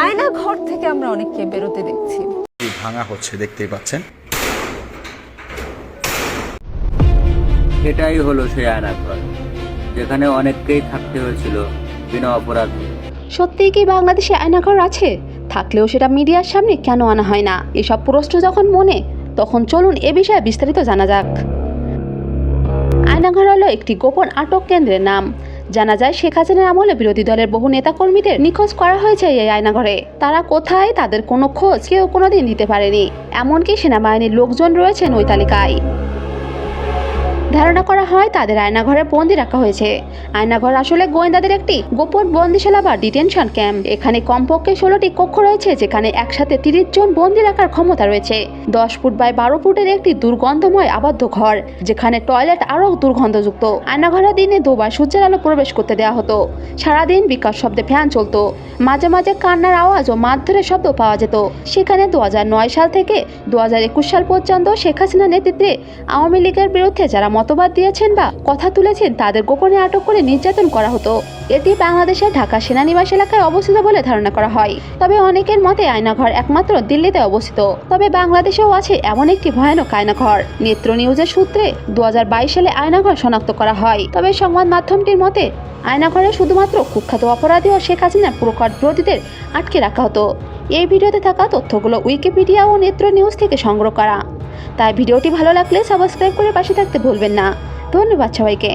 আয়না ঘর থেকে আমরা অনেককে বেরোতে দেখছি। ভাঙা হচ্ছে দেখতেই পাচ্ছেন? এটাই হলো সেই আয়নাঘর যেখানে অনেককেই থাকতে হয়েছিল বিনা অপরাধে। সত্যিই কি বাংলাদেশে আয়নাঘর আছে? থাকলেও সেটা মিডিয়ার সামনে কেন আনা হয় না? এসব প্রশ্ন যখন মনে তখন চলুন এ বিষয়ে বিস্তারিত জানা যাক। আয়নাঘর হলো একটি গোপন আটক কেন্দ্রের নাম। জানা যায় শেখ হাসিনার আমলে বিরোধী দলের বহু নেতাকর্মীদের নিখোঁজ করা হয়েছে এই আয়নাঘরে তারা কোথায় তাদের কোনো খোঁজ কেউ কোনোদিন দিতে পারেনি। এমনকি সেনাবাহিনীর লোকজন রয়েছেন ওই তালিকায় ধারণা করা হয় তাদের আয়নাঘরে বন্দি রাখা হয়েছে। আয়নাঘর আসলে গোয়েন্দাদের একটি গোপন বন্দিশালা বা ডিটেনশন ক্যাম্প। এখানে কমপক্ষে ষোলোটি কক্ষ রয়েছে, যেখানে একসাথে তিরিশ জন বন্দি রাখার ক্ষমতা রয়েছে। দশ ফুট বাই বারো ফুটের একটি দুর্গন্ধময় আবদ্ধ ঘর, যেখানে টয়লেট আরও দুর্গন্ধযুক্ত। আয়নাঘরে দিনে দুবার সূর্যের আলো প্রবেশ করতে দেওয়া হতো। সারাদিন বিকাশ শব্দে ফ্যান চলতো। মাঝে মাঝে কান্নার আওয়াজ ও মারধরের শব্দ পাওয়া যেত। সেখানে দু হাজার নয় সাল থেকে দু হাজার একুশ সাল পর্যন্ত শেখ হাসিনার নেতৃত্বে আওয়ামী লীগের বিরুদ্ধে যারা মতবাদ দিয়েছেন বা কথা তুলেছেন তাদের গোপনে আটক করে নির্যাতন করা হতো। এটি বাংলাদেশের ঢাকা সেনানিবাস এলাকায় অবস্থিত বলে ধারণা করা হয়। তবে অনেকের মতে আয়নাঘর একমাত্র দিল্লিতে অবস্থিত। তবে বাংলাদেশেও আছে এমন একটি ভয়ানক আয়নাঘর। নেত্র নিউজের সূত্রে দু হাজার বাইশ সালে আয়নাঘর শনাক্ত করা হয়। তবে সংবাদ মাধ্যমটির মতে আয়নাঘরে শুধুমাত্র কুখ্যাত অপরাধী ও শেখ হাসিনার প্রকট বিরোধীদের আটকে রাখা হতো। এই ভিডিওতে থাকা তথ্যগুলো উইকিপিডিয়া ও নেত্র নিউজ থেকে সংগ্রহ করা। তাই ভিডিওটি ভালো লাগলে সাবস্ক্রাইব করে পাশে থাকতে ভুলবেন না। ধন্যবাদ সবাইকে।